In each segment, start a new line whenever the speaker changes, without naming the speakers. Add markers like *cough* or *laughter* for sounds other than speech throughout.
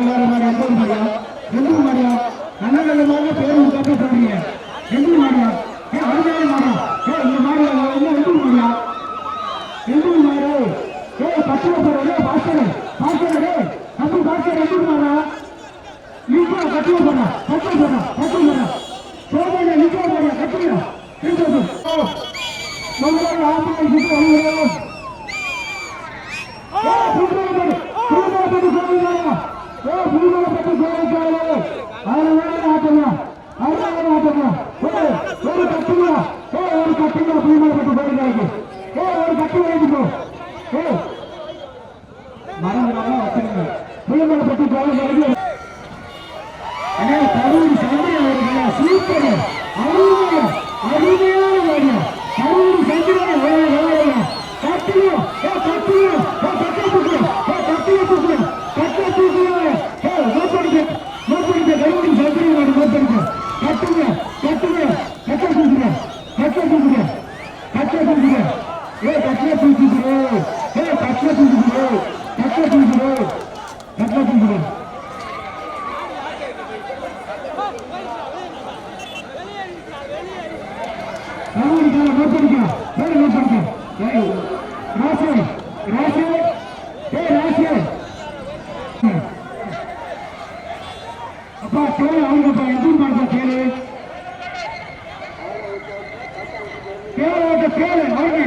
espectacular, Mario Acuña. அவங்கப்பா எதுவும் பார்ப்பா கேளு கேளு அவட்ட கேளு அவங்க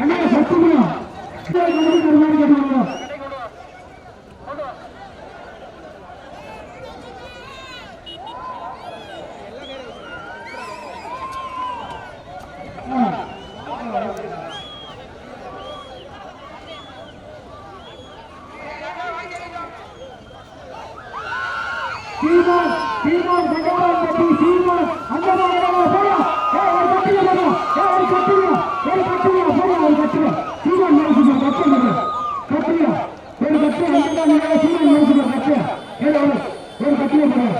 அண்ணா சத்துமா கேட்டுக்கணும் சீமான் சீமான் சங்கரான் சீமான் அந்த போடா. ஒரு கட்டில போடா. ஒரு கட்டில ஒரு கட்டில போடா ஒரு கட்டில சீமான் கட்டில கட்டில ஒரு கட்டில சீமான் கட்டில ஒரு கட்டில போடா.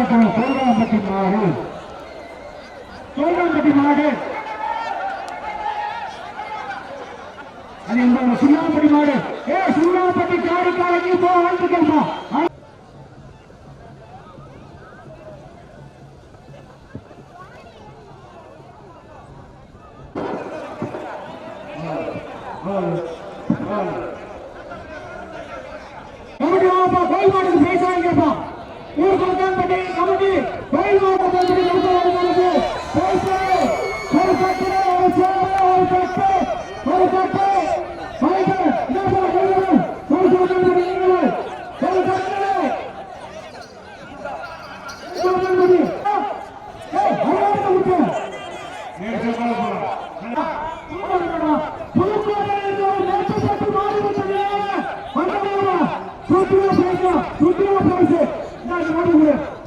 மாட்டுக்காரர்கள் மாடு சோழாம்பட்டி மாடு அது இந்த சுண்ணாம்பட்டி மாடு ஏ சுண்ணாம்பட்டி காரிக்காலைக்கு போ வாழ்த்துக்கள்மா கமிட்டி ஊர் கொடுத்த மாட்டுக்கு பேச வாங்கிப்பா ஊர் கொண்டாம்பட்டி கமிட்டி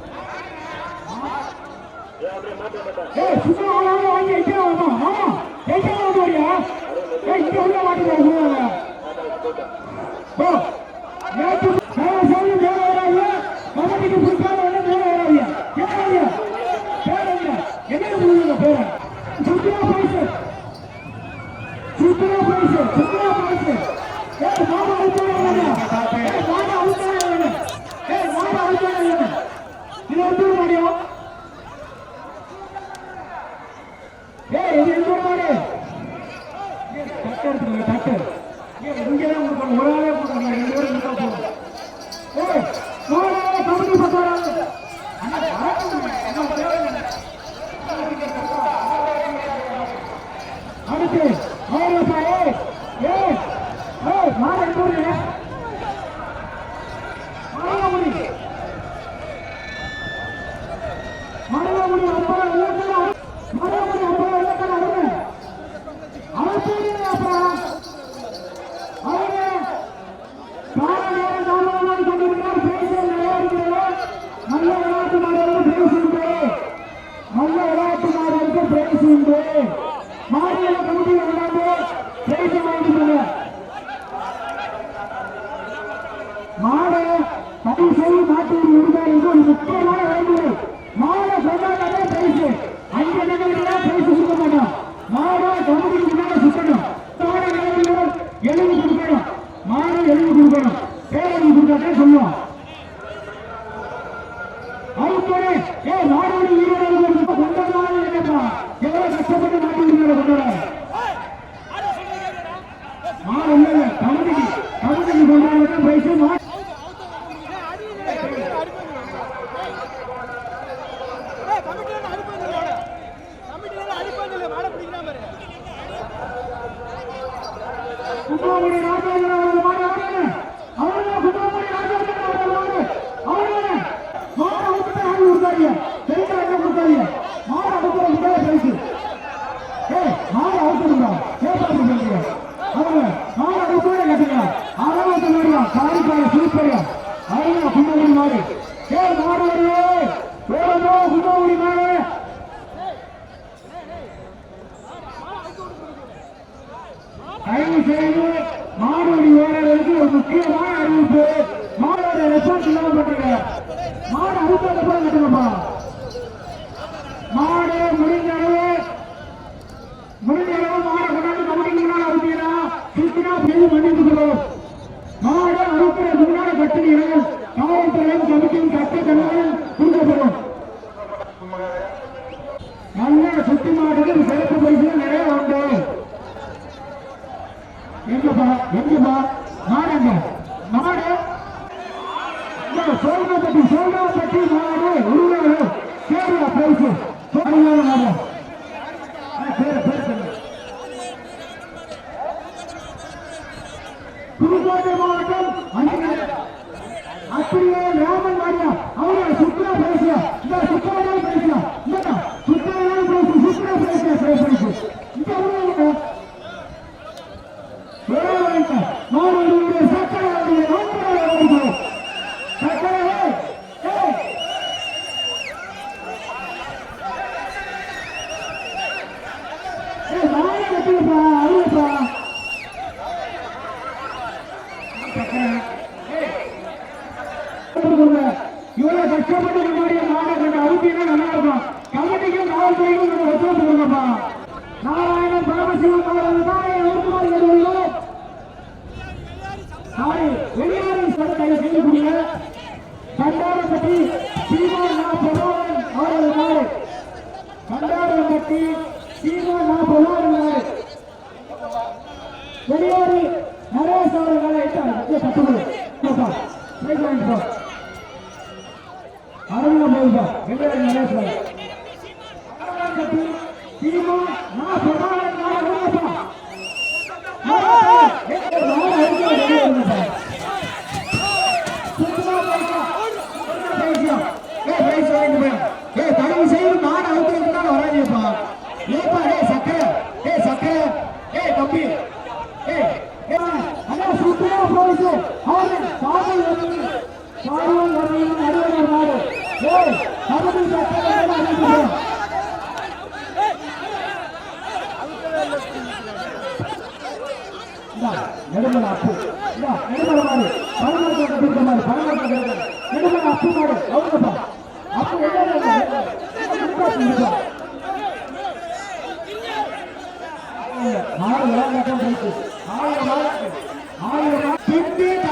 ஏய் சும்மா ஆளாளு வாங்கி எங்கே வாமா ஆமா எங்கே வாமா வரியா ஏய் இங்க சுத்தரா பைசு சுத்தரா பைசு மாமா அவுட் மாமா அவுட் நல்ல சுத்தி மாடுகள் சிறப்பு பரிசுகள் நிறைய உண்டு. எங்கப்பா எங்கப்பா மாடுங்க மாடு. சோழ பற்றி சொல்றதை பற்றி மாடு. మా సమాజం మా రాష్ట్రం நெடுமலை அப்பு நெடுமலை மாடு பணம் கட்டிருக்க மாதிரி பணம் கட்டிருக்க நெடுமலை அப்பு மாடு அவங்க அப்போ என்ன மாடு விளையாட்டு ஆயிரம் ஆயிரம் ஆயிரம்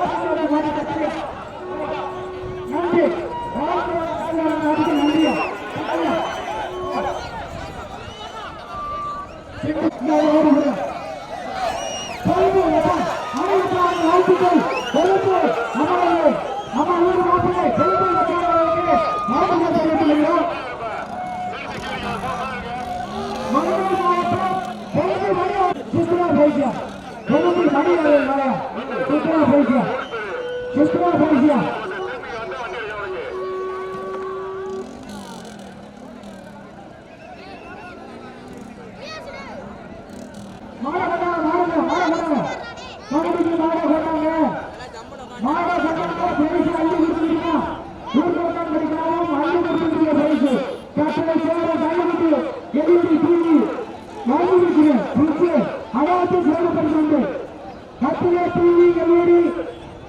சுத்தமா மணி சுத்தமா சித்ரா கட்டிலே தூங்கி எதிரி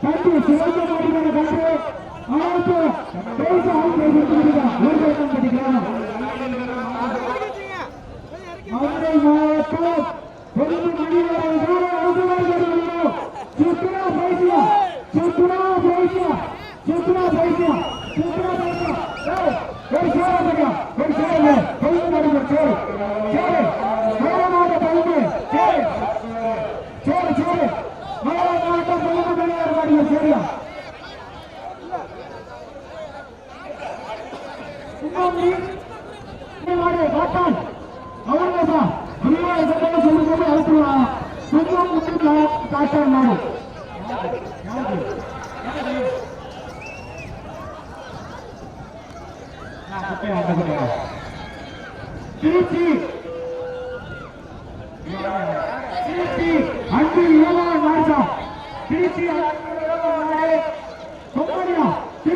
கட்டு சிவந்த மாட்டின கட்டு அதாவது பரிசு அள்ளி கொடுத்துருக்கா ஊர்கோட்டம் படிக்கிறான் மதுரை மாவட்டம் கொழும்பு மணிவரை சுற்றுலா பைசியா சுற்றுலா பைசியா சுற்றுலா பைசியா சுற்றுலா பைசியா ஒரு சேரங்க ஒரு நடுவர் நடுவர் சேரியா மாடு காட்டான் அவர்தான் அம்மாவை சட்டத்தை சொல்லி சொல்லி அழுத்துவான் சுத்தம் முட்டு காட்டான் மாடு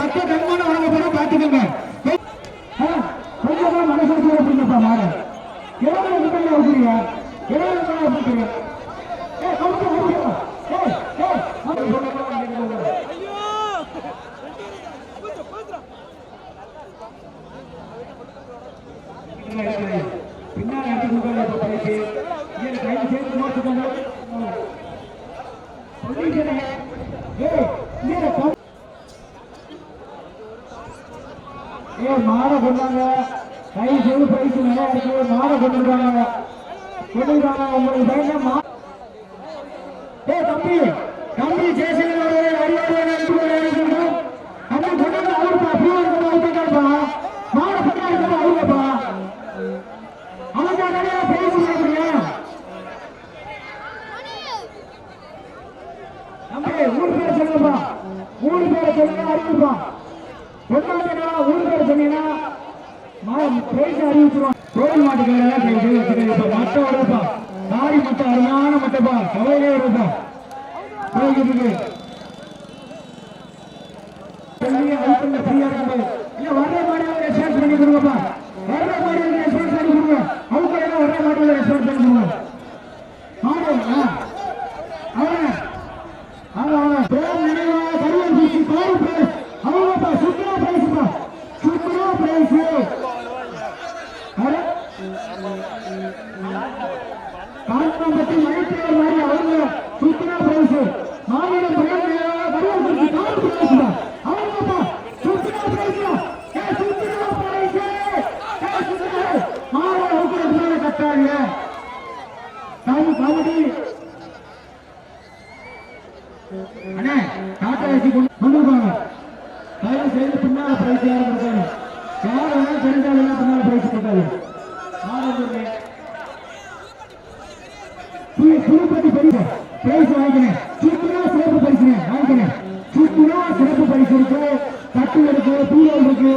ஏழாவது மாடு வழங்கப்படும். பார்த்துக்கோங்க. ஏ மாட கொண்டாங்க கை செய்து பரிசு நிறைய இருக்கு. மாட கொண்டிருக்காங்க கொண்டிருக்காங்க உங்களுக்கு பயணம் மா ஏ தம்பி தம்பி ஜெயசங்கர் கொண்டாங்க அவருப்பா. மாட நிறைய தம்பி ஊர் பேர சொல்லுங்கப்பா. ஊர் பேரை சொல்லுங்க அறிவிப்பா பொன்னாட்டா ஊர் பேர் சொன்னீங்கன்னா பேசி அறிவிச்சிருவோம் கோயில் மாட்டுக்கு இப்ப மட்டை வரப்பா தாடி மட்டை அருமையான மட்டைப்பா. சவையிலே வரப்பா போய்கிட்டு சொல்லி அழுத்தம் ஃப்ரீயா இருக்குது இல்ல வர்ற மாதிரி ரெஸ்பான்ஸ் பண்ணி கொடுங்கப்பா. வர்ற மாதிரி ரெஸ்பான்ஸ் பண்ணி கொடுங்க. அவங்க எல்லாம் வர்ற மாதிரி ரெஸ்பான்ஸ் பண்ணி கொடுங்க. ஆமாம் அவன் அவன் அவன் பேர் நினைவா கருவன் பூச்சி பாரு பேர் அவங்கப்பா சுற்றுலா பிரைஸ்ப்பா சுற்றுலா பிரைஸ் காஞ்சாம்பட்டி மழைப்பெயர் மாதிரி அவங்க சூப்பரா பிரைஸ் மாநிலம் வடிவமைச்சு கார் பிரைஸ் அவங்கப்பா சூப்பரா பிரைஸ் ஏ சூப்பரா பிரைஸ் ஏ சூப்பரா மாலை அவுக்கிறதுனால கட்டாங்க சாமி காமெடி அண்ணே டாட்டா ஏசி கொண்டு கொண்டு போங்க தயவு செய்து பின்னால பிரைஸ் யாரும் கொடுக்காங்க யார் புதுப்பட்டி பரிசு பிரைஸ் வாங்கினேன் சூப்பரா சிறப்பு பரிசு வாங்கினேன் சூப்பரா சிறப்பு பரிசு இருக்கு. தட்டு இருக்கு பீரோல் இருக்கு.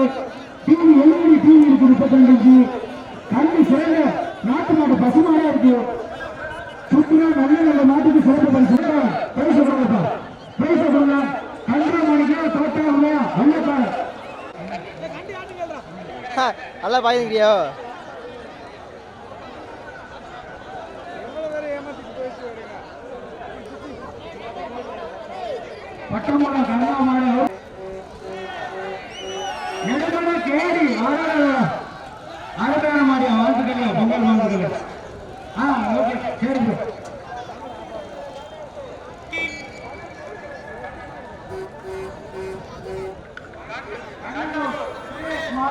டிவி எல்இடி டிவி இருக்கு முப்பத்தி இன்ச்சு. கண்ணு சிறந்த நாட்டு மாட்டு பசுமாடா இருக்கு. சூப்பரா நல்ல நல்ல மாட்டுக்கு சிறப்பு பரிசு. பரிசு கொடுங்கப்பா பரிசு கொடுங்க கன்றா மணிக்கு தோட்டம் இல்லையா *laughs*
நல்லா பாய்ந்துக்கிறியோ?
பட்டமட